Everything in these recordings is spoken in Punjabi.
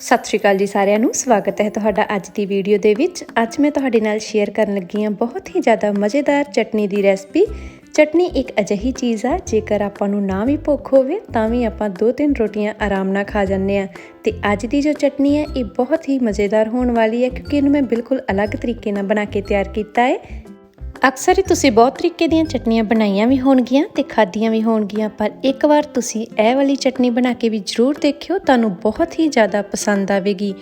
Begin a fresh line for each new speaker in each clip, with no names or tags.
ਸਤਿ ਸ਼੍ਰੀ ਅਕਾਲ ਜੀ ਸਾਰਿਆਂ ਨੂੰ। ਸਵਾਗਤ ਹੈ ਤੁਹਾਡਾ ਅੱਜ ਦੀ ਵੀਡੀਓ ਦੇ ਵਿੱਚ। ਅੱਜ ਮੈਂ ਤੁਹਾਡੇ ਨਾਲ ਸ਼ੇਅਰ ਕਰਨ ਲੱਗੀ ਹਾਂ ਬਹੁਤ ਹੀ ਜ਼ਿਆਦਾ ਮਜ਼ੇਦਾਰ ਚਟਨੀ ਦੀ ਰੈਸਪੀ ਚਟਨੀ ਇੱਕ ਅਜਿਹੀ ਚੀਜ਼ ਆ, ਜੇਕਰ ਆਪਾਂ ਨੂੰ ਨਾ ਵੀ ਭੁੱਖ ਹੋਵੇ, ਤਾਂ ਵੀ ਆਪਾਂ ਦੋ ਤਿੰਨ ਰੋਟੀਆਂ ਆਰਾਮ ਨਾਲ ਖਾ ਜਾਂਦੇ ਆ ਤੇ ਅੱਜ ਦੀ ਜੋ ਚਟਨੀ ਹੈ, ਇਹ ਬਹੁਤ ਹੀ ਮਜ਼ੇਦਾਰ ਹੋਣ ਵਾਲੀ ਹੈ, ਕਿਉਂਕਿ ਇਹਨੂੰ ਮੈਂ ਬਿਲਕੁਲ ਅਲੱਗ ਤਰੀਕੇ ਨਾਲ ਬਣਾ ਕੇ ਤਿਆਰ ਕੀਤਾ ਹੈ। ਅਕਸਰ ਹੀ ਤੁਸੀਂ ਬਹੁਤ ਤਰੀਕੇ ਦੀਆਂ ਚਟਨੀਆਂ ਬਣਾਈਆਂ ਵੀ ਹੋਣਗੀਆਂ ਤੇ ਖਾਧੀਆਂ ਵੀ ਹੋਣਗੀਆਂ, ਪਰ ਇੱਕ ਵਾਰ ਤੁਸੀਂ ਇਹ ਵਾਲੀ ਚਟਨੀ ਬਣਾ ਕੇ ਵੀ ਜ਼ਰੂਰ ਦੇਖਿਓ, ਤੁਹਾਨੂੰ ਬਹੁਤ ਹੀ ਜ਼ਿਆਦਾ ਪਸੰਦ ਆਵੇਗੀ।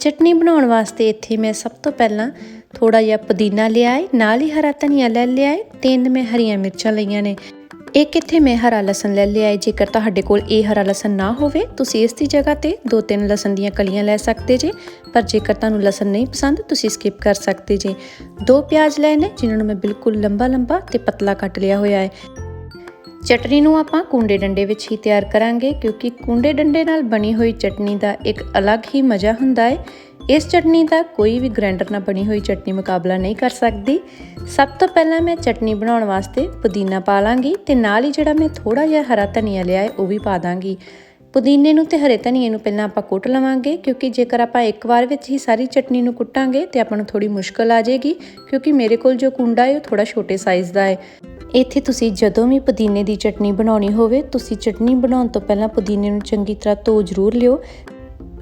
ਚਟਨੀ ਬਣਾਉਣ ਵਾਸਤੇ ਇੱਥੇ ਮੈਂ ਸਭ ਤੋਂ ਪਹਿਲਾਂ ਥੋੜਾ ਜਿਹਾ ਪੁਦੀਨਾ ਲਿਆ ਹੈ ਨਾਲ ਹੀ ਹਰਾ ਧਨੀਆ ਲੈ ਲਿਆ ਹੈ ਤਿੰਨ ਮੈਂ ਹਰੀਆਂ ਮਿਰਚਾਂ ਲਈਆਂ ਨੇ। ਇੱਕ ਇੱਥੇ ਮੈਂ ਹਰਾ ਲਸਣ ਲੈ ਲਿਆ ਹੈ ਜੇਕਰ ਤੁਹਾਡੇ ਕੋਲ ਇਹ ਹਰਾ ਲਸਣ ਨਾ ਹੋਵੇ, ਤੁਸੀਂ ਇਸ ਦੀ ਜਗ੍ਹਾ ਤੇ ਦੋ ਤਿੰਨ ਲਸਣ ਦੀਆਂ ਕਲੀਆਂ ਲੈ ਸਕਦੇ ਜੇ। ਪਰ ਜੇਕਰ ਤੁਹਾਨੂੰ ਲਸਣ ਨਹੀਂ ਪਸੰਦ, ਤੁਸੀਂ ਸਕਿਪ ਕਰ ਸਕਦੇ ਜੇ। ਦੋ ਪਿਆਜ਼ ਲਏ ਨੇ, ਜਿਨ੍ਹਾਂ ਨੂੰ ਮੈਂ ਬਿਲਕੁਲ ਲੰਬਾ ਲੰਬਾ ਤੇ ਪਤਲਾ ਕੱਟ ਲਿਆ ਹੋਇਆ ਹੈ। ਚਟਨੀ ਨੂੰ ਆਪਾਂ ਕੁੰਡੇ ਡੰਡੇ ਵਿੱਚ ਹੀ ਤਿਆਰ ਕਰਾਂਗੇ, ਕਿਉਂਕਿ ਕੁੰਡੇ ਡੰਡੇ ਨਾਲ ਬਣੀ ਹੋਈ ਚਟਨੀ ਦਾ ਇੱਕ ਅਲੱਗ ਹੀ ਮਜ਼ਾ ਹੁੰਦਾ ਹੈ। ਇਸ ਚਟਨੀ ਦਾ ਕੋਈ ਵੀ ਗ੍ਰਾਈਂਡਰ ਨਾਲ ਬਣੀ ਹੋਈ ਚਟਨੀ ਮੁਕਾਬਲਾ ਨਹੀਂ ਕਰ ਸਕਦੀ। ਸਭ ਤੋਂ ਪਹਿਲਾਂ ਮੈਂ ਚਟਨੀ ਬਣਾਉਣ ਵਾਸਤੇ ਪੁਦੀਨਾ ਪਾ ਲਾਂਗੀ ਤੇ ਨਾਲ ਹੀ ਜਿਹੜਾ ਮੈਂ ਥੋੜਾ ਜਿਹਾ ਹਰਾ ਧਨੀਆ ਲਿਆ ਹੈ, ਉਹ ਵੀ ਪਾ ਦਾਂਗੀ। ਪੁਦੀਨੇ ਨੂੰ ਤੇ ਹਰੇ ਧਨੀਏ ਨੂੰ ਪਹਿਲਾਂ ਆਪਾਂ ਕੁੱਟ ਲਵਾਂਗੇ ਕਿਉਂਕਿ ਜੇਕਰ ਆਪਾਂ ਇੱਕ ਵਾਰ ਵਿੱਚ ਹੀ ਸਾਰੀ ਚਟਨੀ ਨੂੰ ਕੁੱਟਾਂਗੇ ਤੇ ਆਪਾਂ ਨੂੰ ਥੋੜੀ ਮੁਸ਼ਕਲ ਆ ਜਾਏਗੀ ਕਿਉਂਕਿ ਮੇਰੇ ਕੋਲ ਜੋ ਕੁੰਡਾ ਹੈ, ਉਹ ਥੋੜਾ ਛੋਟੇ ਸਾਈਜ਼ ਦਾ ਹੈ। ਇੱਥੇ ਤੁਸੀਂ ਜਦੋਂ ਵੀ ਪੁਦੀਨੇ ਦੀ ਚਟਨੀ ਬਣਾਉਣੀ ਹੋਵੇ, ਤੁਸੀਂ ਚਟਨੀ ਬਣਾਉਣ ਤੋਂ ਪਹਿਲਾਂ ਪੁਦੀਨੇ ਨੂੰ ਚੰਗੀ ਤਰ੍ਹਾਂ ਧੋ ਜ਼ਰੂਰ ਲਿਓ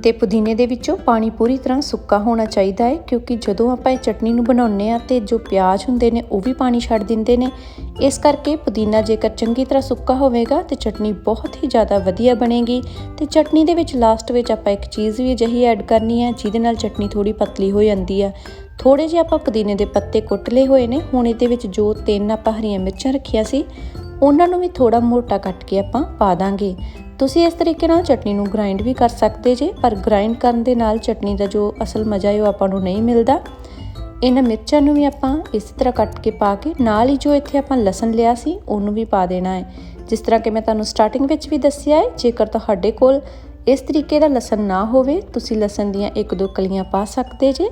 ਤੇ ਪੁਦੀਨੇ ਦੇ ਵਿੱਚੋਂ ਪਾਣੀ ਪੂਰੀ ਤਰ੍ਹਾਂ ਸੁੱਕਾ ਹੋਣਾ ਚਾਹੀਦਾ ਹੈ, ਕਿਉਂਕਿ ਜਦੋਂ ਆਪਾਂ ਇਹ ਚਟਨੀ ਨੂੰ ਬਣਾਉਂਦੇ ਆ ਤੇ ਜੋ ਪਿਆਜ਼ ਹੁੰਦੇ ਨੇ ਉਹ ਵੀ ਪਾਣੀ ਛੱਡ ਦਿੰਦੇ ਨੇ, ਇਸ ਕਰਕੇ ਪੁਦੀਨਾ ਜੇਕਰ ਚੰਗੀ ਤਰ੍ਹਾਂ ਸੁੱਕਾ ਹੋਵੇਗਾ ਤੇ ਚਟਨੀ ਬਹੁਤ ਹੀ ਜ਼ਿਆਦਾ ਵਧੀਆ ਬਣੇਗੀ। ਤੇ ਚਟਨੀ ਦੇ ਵਿੱਚ ਲਾਸਟ ਵਿੱਚ ਆਪਾਂ ਇੱਕ ਚੀਜ਼ ਵੀ ਅਜਿਹੀ ਐਡ ਕਰਨੀ ਹੈ, ਜਿਹਦੇ ਨਾਲ ਚਟਨੀ ਥੋੜੀ ਪਤਲੀ ਹੋ ਜਾਂਦੀ ਆ ਥੋੜੇ ਜਿਹੇ ਆਪਾਂ ਪੁਦੀਨੇ ਦੇ ਪੱਤੇ ਕੁੱਟ ਲਏ ਹੋਏ ਨੇ, ਹੁਣ ਇਹਦੇ ਵਿੱਚ ਜੋ ਤਿੰਨ ਆਪਾਂ ਹਰੀਆਂ ਮਿਰਚਾਂ ਰੱਖੀਆਂ ਸੀ, ਉਹਨਾਂ ਨੂੰ ਵੀ ਥੋੜਾ ਮੋਟਾ ਕੱਟ ਕੇ ਆਪਾਂ ਪਾ ਦਾਂਗੇ। ਤੁਸੀਂ ਇਸ ਤਰੀਕੇ ਨਾਲ ਚਟਨੀ ਨੂੰ ਗ੍ਰਾਈਂਡ ਵੀ ਕਰ ਸਕਦੇ ਜੇ, ਪਰ ਗ੍ਰਾਈਂਡ ਕਰਨ ਦੇ ਨਾਲ ਚਟਨੀ ਦਾ ਜੋ ਅਸਲ ਮਜ਼ਾ ਹੈ ਉਹ ਆਪਾਂ ਨੂੰ ਨਹੀਂ ਮਿਲਦਾ। ਇਹਨਾਂ ਮਿਰਚਾਂ ਨੂੰ ਵੀ ਆਪਾਂ ਇਸੇ ਤਰ੍ਹਾਂ ਕੱਟ ਕੇ ਪਾ ਕੇ, ਨਾਲ ਹੀ ਜੋ ਇੱਥੇ ਆਪਾਂ ਲਸਣ ਲਿਆ ਸੀ, ਉਹਨੂੰ ਵੀ ਪਾ ਦੇਣਾ ਹੈ। ਜਿਸ ਤਰ੍ਹਾਂ ਕਿ ਮੈਂ ਤੁਹਾਨੂੰ ਸਟਾਰਟਿੰਗ ਵਿੱਚ ਵੀ ਦੱਸਿਆ ਹੈ, ਜੇਕਰ ਤੁਹਾਡੇ ਕੋਲ ਇਸ ਤਰੀਕੇ ਦਾ ਲਸਣ ਨਾ ਹੋਵੇ, ਤੁਸੀਂ ਲਸਣ ਦੀਆਂ ਇੱਕ ਦੋ ਕਲੀਆਂ ਪਾ ਸਕਦੇ ਜੇ।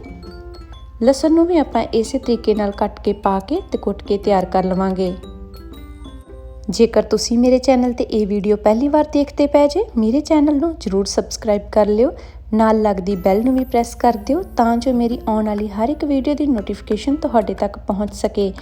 ਲਸਣ ਨੂੰ ਵੀ ਆਪਾਂ ਇਸੇ ਤਰੀਕੇ ਨਾਲ ਕੱਟ ਕੇ ਪਾ ਕੇ ਤੇ ਕੁੱਟ ਕੇ ਤਿਆਰ ਕਰ ਲਵਾਂਗੇ। ਜੇਕਰ ਤੁਸੀਂ ਮੇਰੇ ਚੈਨਲ ਤੇ ਇਹ ਵੀਡੀਓ ਪਹਿਲੀ ਵਾਰ ਦੇਖਦੇ ਪਏ ਜੇ, ਮੇਰੇ ਚੈਨਲ ਨੂੰ ਜਰੂਰ ਸਬਸਕ੍ਰਾਈਬ ਕਰ ਲਿਓ। ਨਾਲ ਲੱਗਦੀ ਬੈਲ ਨੂੰ ਵੀ ਪ੍ਰੈਸ ਕਰ ਦਿਓ ਤਾਂ ਜੋ ਮੇਰੀ ਆਉਣ ਵਾਲੀ ਹਰ ਇੱਕ ਵੀਡੀਓ ਦੀ ਨੋਟੀਫਿਕੇਸ਼ਨ ਤੁਹਾਡੇ ਤੱਕ ਪਹੁੰਚ ਸਕੇ।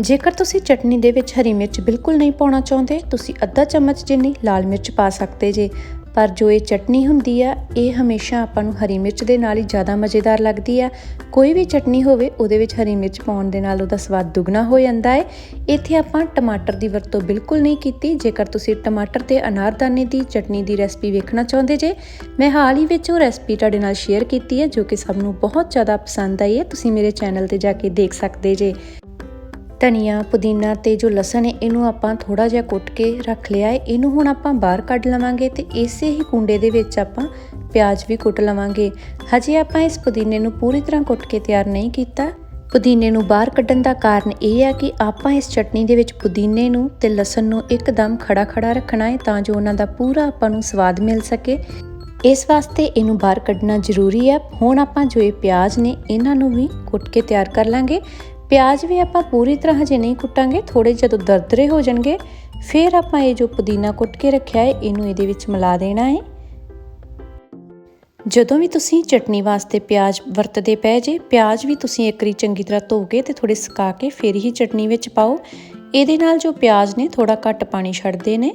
ਜੇਕਰ ਤੁਸੀਂ ਚਟਨੀ ਦੇ ਵਿੱਚ ਹਰੀ ਮਿਰਚ ਬਿਲਕੁਲ ਨਹੀਂ ਪਾਉਣਾ ਚਾਹੁੰਦੇ, ਤੁਸੀਂ ਅੱਧਾ ਚਮਚ ਜਿੰਨੀ ਲਾਲ ਮਿਰਚ ਪਾ ਸਕਦੇ ਜੇ। ਪਰ ਜੋ ਇਹ ਚਟਨੀ ਹੁੰਦੀ ਆ, ਇਹ ਹਮੇਸ਼ਾ ਆਪਾਂ ਨੂੰ ਹਰੀ ਮਿਰਚ ਦੇ ਨਾਲ ਹੀ ਜ਼ਿਆਦਾ ਮਜ਼ੇਦਾਰ ਲੱਗਦੀ ਆ। ਕੋਈ ਵੀ ਚਟਨੀ ਹੋਵੇ, ਉਹਦੇ ਵਿੱਚ ਹਰੀ ਮਿਰਚ ਪਾਉਣ ਦੇ ਨਾਲ ਉਹਦਾ ਸਵਾਦ ਦੁੱਗਣਾ ਹੋ ਜਾਂਦਾ ਹੈ ਇੱਥੇ ਆਪਾਂ ਟਮਾਟਰ ਦੀ ਵਰਤੋਂ ਬਿਲਕੁਲ ਨਹੀਂ ਕੀਤੀ। ਜੇਕਰ ਤੁਸੀਂ ਟਮਾਟਰ ਤੇ ਅਨਾਰਦਾਨੇ ਦੀ ਚਟਨੀ ਦੀ ਰੈਸਪੀ ਵੇਖਣਾ ਚਾਹੁੰਦੇ ਜੇ, ਮੈਂ ਹਾਲ ਹੀ ਵਿੱਚ ਉਹ ਰੈਸਪੀ ਤੁਹਾਡੇ ਨਾਲ ਸ਼ੇਅਰ ਕੀਤੀ ਹੈ, ਜੋ ਕਿ ਸਭ ਨੂੰ ਬਹੁਤ ਜ਼ਿਆਦਾ ਪਸੰਦ ਆਈ ਹੈ। ਤੁਸੀਂ ਮੇਰੇ ਚੈਨਲ ਤੇ ਜਾ ਕੇ ਦੇਖ ਸਕਦੇ ਜੇ। ਧਨੀਆ, ਪੁਦੀਨਾ ਤੇ ਜੋ ਲਸਣ ਹੈ, ਇਹਨੂੰ ਆਪਾਂ ਥੋੜਾ ਜਿਹਾ ਕੁੱਟ ਕੇ ਰੱਖ ਲਿਆ ਹੈ। ਇਹਨੂੰ ਹੁਣ ਆਪਾਂ ਬਾਹਰ ਕੱਢ ਲਵਾਂਗੇ ਤੇ ਇਸੇ ਹੀ ਕੁੰਡੇ ਦੇ ਵਿੱਚ ਆਪਾਂ ਪਿਆਜ਼ ਵੀ ਕੁੱਟ ਲਵਾਂਗੇ। ਹਜੇ ਆਪਾਂ ਇਸ ਪੁਦੀਨੇ ਨੂੰ ਪੂਰੀ ਤਰ੍ਹਾਂ ਕੁੱਟ ਕੇ ਤਿਆਰ ਨਹੀਂ ਕੀਤਾ। ਪੁਦੀਨੇ ਨੂੰ ਬਾਹਰ ਕੱਢਣ ਦਾ ਕਾਰਨ ਇਹ ਹੈ ਕਿ ਆਪਾਂ ਇਸ ਚਟਨੀ ਦੇ ਵਿੱਚ ਪੁਦੀਨੇ ਨੂੰ ਤੇ ਲਸਣ ਨੂੰ ਇੱਕਦਮ ਖੜਾ ਖੜਾ ਰੱਖਣਾ ਹੈ ਤਾਂ ਜੋ ਉਹਨਾਂ ਦਾ ਪੂਰਾ ਆਪਾਂ ਨੂੰ ਸਵਾਦ ਮਿਲ ਸਕੇ। ਇਸ ਵਾਸਤੇ ਇਹਨੂੰ ਬਾਹਰ ਕੱਢਣਾ ਜ਼ਰੂਰੀ ਹੈ। ਹੁਣ ਆਪਾਂ ਜੋ ਇਹ ਪਿਆਜ਼ ਨੇ, ਇਹਨਾਂ ਨੂੰ ਵੀ ਕੁੱਟ ਕੇ ਤਿਆਰ ਕਰ ਲਾਂਗੇ। ਪਿਆਜ਼ ਵੀ ਆਪਾਂ ਪੂਰੀ ਤਰ੍ਹਾਂ ਹਜੇ ਨਹੀਂ ਕੁੱਟਾਂਗੇ ਥੋੜੇ ਜਦੋਂ ਦਰਦਰੇ ਹੋ ਜਾਣਗੇ, ਫਿਰ ਆਪਾਂ ਇਹ ਜੋ ਪੁਦੀਨਾ ਕੁੱਟ ਕੇ ਰੱਖਿਆ ਹੈ, ਇਹਨੂੰ ਇਹਦੇ ਵਿੱਚ ਮਿਲਾ ਦੇਣਾ ਹੈ। ਜਦੋਂ ਵੀ ਤੁਸੀਂ ਚਟਨੀ ਵਾਸਤੇ ਪਿਆਜ਼ ਵਰਤਦੇ ਪਏ ਜੇ, ਪਿਆਜ਼ ਵੀ ਤੁਸੀਂ ਇੱਕ ਵਾਰੀ ਚੰਗੀ ਤਰ੍ਹਾਂ ਧੋ ਕੇ ਤੇ ਥੋੜੇ ਸੁਕਾ ਕੇ ਫਿਰ ਹੀ ਚਟਨੀ ਵਿੱਚ ਪਾਓ। ਇਹਦੇ ਨਾਲ ਜੋ ਪਿਆਜ਼ ਨੇ ਥੋੜਾ ਘੱਟ ਪਾਣੀ ਛੱਡਦੇ ਨੇ।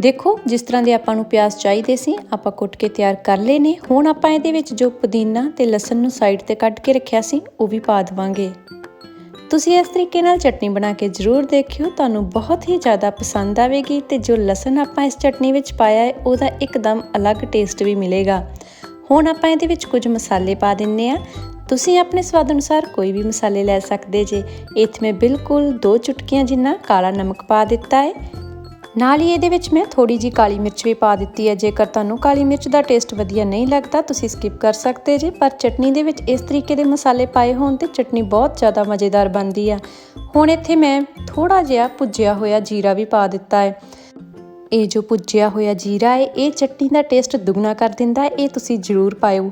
ਦੇਖੋ, ਜਿਸ ਤਰ੍ਹਾਂ ਦੇ ਆਪਾਂ ਨੂੰ ਪਿਆਜ਼ ਚਾਹੀਦੇ ਸੀ, ਆਪਾਂ ਕੁੱਟ ਕੇ ਤਿਆਰ ਕਰ ਲਏ ਨੇ। ਹੁਣ ਆਪਾਂ ਇਹਦੇ ਵਿੱਚ ਜੋ ਪੁਦੀਨਾ ਤੇ ਲਸਣ ਨੂੰ ਸਾਈਡ ਤੇ ਕੱਢ ਕੇ ਰੱਖਿਆ ਸੀ, ਉਹ ਵੀ ਪਾ ਦਵਾਂਗੇ। ਤੁਸੀਂ ਇਸ ਤਰੀਕੇ ਨਾਲ ਚਟਨੀ ਬਣਾ ਕੇ ਜ਼ਰੂਰ ਦੇਖਿਓ। ਤੁਹਾਨੂੰ ਬਹੁਤ ਹੀ ਜ਼ਿਆਦਾ ਪਸੰਦ ਆਵੇਗੀ ਤੇ ਜੋ ਲਸਣ ਆਪਾਂ ਇਸ ਚਟਨੀ ਵਿੱਚ ਪਾਇਆ ਹੈ, ਉਹਦਾ ਇੱਕਦਮ ਅਲੱਗ ਟੇਸਟ ਵੀ ਮਿਲੇਗਾ। ਹੁਣ ਆਪਾਂ ਇਹਦੇ ਵਿੱਚ ਕੁਝ ਮਸਾਲੇ ਪਾ ਦਿੰਨੇ ਆ ਤੁਸੀਂ ਆਪਣੇ ਸਵਾਦ ਅਨੁਸਾਰ ਕੋਈ ਵੀ ਮਸਾਲੇ ਲੈ ਸਕਦੇ ਜੇ। ਇੱਥੇ ਮੈਂ ਬਿਲਕੁਲ ਦੋ ਚੁਟਕੀਆਂ ਜਿੰਨਾ ਕਾਲਾ ਨਮਕ ਪਾ ਦਿੱਤਾ ਹੈ। ਨਾਲ ਹੀ ਇਹਦੇ ਵਿੱਚ ਮੈਂ ਥੋੜੀ ਜੀ ਕਾਲੀ ਮਿਰਚ ਵੀ ਪਾ ਦਿੱਤੀ ਹੈ। ਜੇਕਰ ਤੁਹਾਨੂੰ ਕਾਲੀ ਮਿਰਚ ਦਾ ਟੇਸਟ ਵਧੀਆ ਨਹੀਂ ਲੱਗਦਾ, ਤੁਸੀਂ ਸਕਿਪ ਕਰ ਸਕਦੇ ਜੇ, ਪਰ ਚਟਨੀ ਦੇ ਵਿੱਚ ਇਸ ਤਰੀਕੇ ਦੇ ਮਸਾਲੇ ਪਾਏ ਹੋਣ ਤੇ ਚਟਨੀ ਬਹੁਤ ਜ਼ਿਆਦਾ ਮਜ਼ੇਦਾਰ ਬਣਦੀ ਆ। ਹੁਣ ਇੱਥੇ ਮੈਂ ਥੋੜਾ ਜਿਹਾ ਭੁੱਜਿਆ ਹੋਇਆ ਜੀਰਾ ਵੀ ਪਾ ਦਿੱਤਾ ਹੈ। ਇਹ ਜੋ ਭੁੱਜਿਆ ਹੋਇਆ ਜੀਰਾ ਹੈ, ਇਹ ਚਟਨੀ ਦਾ ਟੇਸਟ ਦੁੱਗਣਾ ਕਰ ਦਿੰਦਾ ਹੈ। ਇਹ ਤੁਸੀਂ ਜ਼ਰੂਰ ਪਾਇਓ।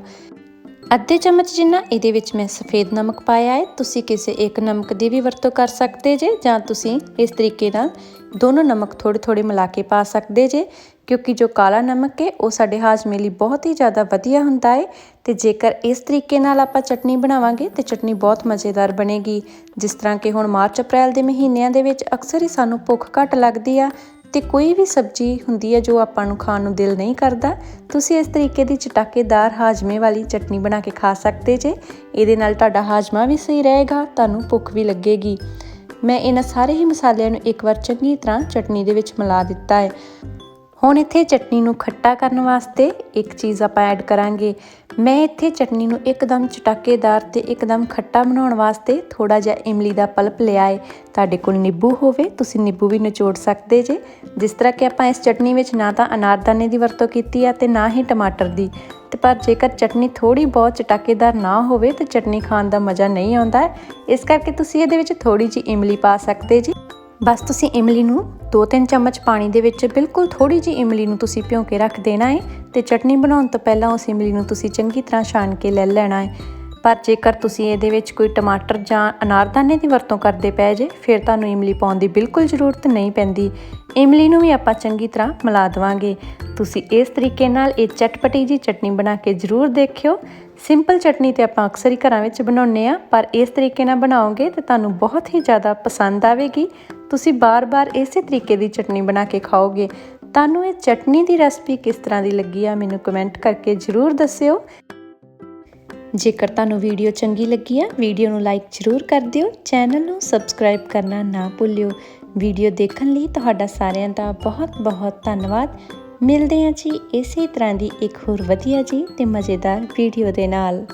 ਅੱਧੇ ਚਮਚ ਜਿੰਨਾ ਇਹਦੇ ਵਿੱਚ ਮੈਂ ਸਫੇਦ ਨਮਕ ਪਾਇਆ ਹੈ। ਤੁਸੀਂ ਕਿਸੇ ਇੱਕ ਨਮਕ ਦੀ ਵੀ ਵਰਤੋਂ ਕਰ ਸਕਦੇ ਜੇ ਜਾਂ ਤੁਸੀਂ ਇਸ ਤਰੀਕੇ ਨਾਲ ਦੋਨੋਂ ਨਮਕ ਥੋੜੇ ਥੋੜੇ ਮਿਲਾ ਕੇ ਪਾ ਸਕਦੇ ਜੇ, ਕਿਉਂਕਿ ਜੋ ਕਾਲਾ ਨਮਕ ਹੈ, ਉਹ ਸਾਡੇ ਹਾਜ਼ਮੇ ਲਈ ਬਹੁਤ ਹੀ ਜ਼ਿਆਦਾ ਵਧੀਆ ਹੁੰਦਾ ਹੈ ਤੇ ਜੇਕਰ ਇਸ ਤਰੀਕੇ ਨਾਲ ਆਪਾਂ ਚਟਨੀ ਬਣਾਵਾਂਗੇ ਤੇ ਚਟਨੀ ਬਹੁਤ ਮਜ਼ੇਦਾਰ ਬਣੇਗੀ। ਜਿਸ ਤਰ੍ਹਾਂ ਕਿ ਹੁਣ ਮਾਰਚ ਅਪ੍ਰੈਲ ਦੇ ਮਹੀਨਿਆਂ ਦੇ ਵਿੱਚ ਅਕਸਰ ਹੀ ਸਾਨੂੰ ਭੁੱਖ ਘੱਟ ਲੱਗਦੀ ਆ ਤੇ ਕੋਈ ਵੀ ਸਬਜ਼ੀ ਹੁੰਦੀ ਹੈ ਜੋ ਆਪਾਂ ਨੂੰ ਖਾਣ ਨੂੰ ਦਿਲ ਨਹੀਂ ਕਰਦਾ, ਤੁਸੀਂ ਇਸ ਤਰੀਕੇ ਦੀ ਚਟਾਕੇਦਾਰ ਹਾਜਮੇ ਵਾਲੀ ਚਟਨੀ ਬਣਾ ਕੇ ਖਾ ਸਕਦੇ ਜੇ। ਇਹਦੇ ਨਾਲ ਤੁਹਾਡਾ ਹਾਜਮਾ ਵੀ ਸਹੀ ਰਹੇਗਾ, ਤੁਹਾਨੂੰ ਭੁੱਖ ਵੀ ਲੱਗੇਗੀ। ਮੈਂ ਇਹਨਾਂ ਸਾਰੇ ਹੀ ਮਸਾਲਿਆਂ ਨੂੰ ਇੱਕ ਵਾਰ ਚੰਗੀ ਤਰ੍ਹਾਂ ਚਟਨੀ ਦੇ ਵਿੱਚ ਮਿਲਾ ਦਿੱਤਾ ਹੈ। ਹੁਣ ਇੱਥੇ ਚਟਨੀ ਨੂੰ ਖੱਟਾ ਕਰਨ ਵਾਸਤੇ ਇੱਕ ਚੀਜ਼ ਆਪਾਂ ਐਡ ਕਰਾਂਗੇ। ਮੈਂ ਇੱਥੇ ਚਟਨੀ ਨੂੰ ਇੱਕਦਮ ਚਟਾਕੇਦਾਰ ਤੇ ਇੱਕਦਮ ਖੱਟਾ ਬਣਾਉਣ ਵਾਸਤੇ ਥੋੜਾ ਜਿਹਾ ਇਮਲੀ ਦਾ ਪਲਪ ਲਿਆ ਹੈ ਤੁਹਾਡੇ ਕੋਲ ਨਿੰਬੂ ਹੋਵੇ, ਤੁਸੀਂ ਨਿੰਬੂ ਵੀ ਨਿਚੋੜ ਸਕਦੇ ਜੇ। ਜਿਸ ਤਰ੍ਹਾਂ ਕਿ ਆਪਾਂ ਇਸ ਚਟਨੀ ਵਿੱਚ ਨਾ ਤਾਂ ਅਨਾਰਦਾਨੇ ਦੀ ਵਰਤੋਂ ਕੀਤੀ ਆ ਤੇ ਨਾ ਹੀ ਟਮਾਟਰ ਦੀ। ਤੇ ਪਰ ਜੇਕਰ ਚਟਨੀ ਥੋੜੀ ਬਹੁਤ ਚਟਾਕੇਦਾਰ ਨਾ ਹੋਵੇ ਤੇ ਚਟਨੀ ਖਾਣ ਦਾ ਮਜ਼ਾ ਨਹੀਂ ਆਉਂਦਾ, ਇਸ ਕਰਕੇ ਤੁਸੀਂ ਇਹਦੇ ਵਿੱਚ ਥੋੜੀ ਜਿਹੀ ਇਮਲੀ ਪਾ ਸਕਦੇ ਜੀ। ਬਸ ਤੁਸੀਂ ਇਮਲੀ ਨੂੰ 2-3 ਚਮਚ ਪਾਣੀ ਦੇ ਵਿੱਚ ਬਿਲਕੁਲ ਥੋੜੀ ਜਿਹੀ ਇਮਲੀ ਨੂੰ ਤੁਸੀਂ ਭਿਓ ਕੇ ਰੱਖ ਦੇਣਾ ਹੈ ਤੇ ਚਟਨੀ ਬਣਾਉਣ ਤੋਂ ਪਹਿਲਾਂ ਉਸ ਇਮਲੀ ਨੂੰ ਤੁਸੀਂ ਚੰਗੀ ਤਰ੍ਹਾਂ ਛਾਣ ਕੇ ਲੈ ਲੈਣਾ ਹੈ। ਪਰ ਜੇਕਰ ਤੁਸੀਂ ਇਹਦੇ ਵਿੱਚ ਕੋਈ ਟਮਾਟਰ ਜਾਂ ਅਨਾਰਦਾਨੇ ਦੀ ਵਰਤੋਂ ਕਰਦੇ ਪਏ ਜੇ, ਫਿਰ ਤੁਹਾਨੂੰ ਇਮਲੀ ਪਾਉਣ ਦੀ ਬਿਲਕੁਲ ਜ਼ਰੂਰਤ ਨਹੀਂ ਪੈਂਦੀ। ਇਮਲੀ ਨੂੰ ਵੀ ਆਪਾਂ ਚੰਗੀ ਤਰ੍ਹਾਂ ਮਿਲਾ ਦੇਵਾਂਗੇ। ਤੁਸੀਂ ਇਸ ਤਰੀਕੇ ਨਾਲ ਇਹ ਚਟਪਟੀ ਜੀ ਚਟਨੀ ਬਣਾ ਕੇ ਜ਼ਰੂਰ ਦੇਖਿਓ। ਸਿੰਪਲ ਚਟਨੀ ਤੇ ਆਪਾਂ ਅਕਸਰ ਹੀ ਘਰਾਂ ਵਿੱਚ ਬਣਾਉਂਦੇ ਆ ਪਰ ਇਸ ਤਰੀਕੇ ਨਾਲ ਬਣਾਓਗੇ ਤੇ ਤੁਹਾਨੂੰ ਬਹੁਤ ਹੀ ਜ਼ਿਆਦਾ ਪਸੰਦ ਆਵੇਗੀ। ਤੁਸੀਂ ਬਾਰ-ਬਾਰ ਇਸੇ ਤਰੀਕੇ ਦੀ ਚਟਨੀ ਬਣਾ ਕੇ ਖਾਓਗੇ, ਤੁਹਾਨੂੰ ਇਹ ਚਟਨੀ ਦੀ ਰੈਸਪੀ ਕਿਸ ਤਰ੍ਹਾਂ ਦੀ ਲੱਗੀ ਆ ਮੈਨੂੰ ਕਮੈਂਟ ਕਰਕੇ ਜ਼ਰੂਰ ਦੱਸਿਓ। ਜੇਕਰ ਤੁਹਾਨੂੰ ਵੀਡੀਓ ਚੰਗੀ ਲੱਗੀ ਆ, ਵੀਡੀਓ ਨੂੰ ਲਾਈਕ ਜ਼ਰੂਰ ਕਰ ਦਿਓ, ਚੈਨਲ ਨੂੰ ਸਬਸਕ੍ਰਾਈਬ ਕਰਨਾ ਨਾ ਭੁੱਲਿਓ। ਵੀਡੀਓ ਦੇਖਣ ਲਈ ਤੁਹਾਡਾ ਸਾਰਿਆਂ ਦਾ ਬਹੁਤ-ਬਹੁਤ ਧੰਨਵਾਦ। ਮਿਲਦੇ ਹਾਂ ਜੀ ਇਸੇ ਤਰ੍ਹਾਂ ਦੀ ਇੱਕ ਹੋਰ ਵਧੀਆ ਜੀ ਤੇ ਮਜ਼ੇਦਾਰ ਵੀਡੀਓ ਦੇ ਨਾਲ।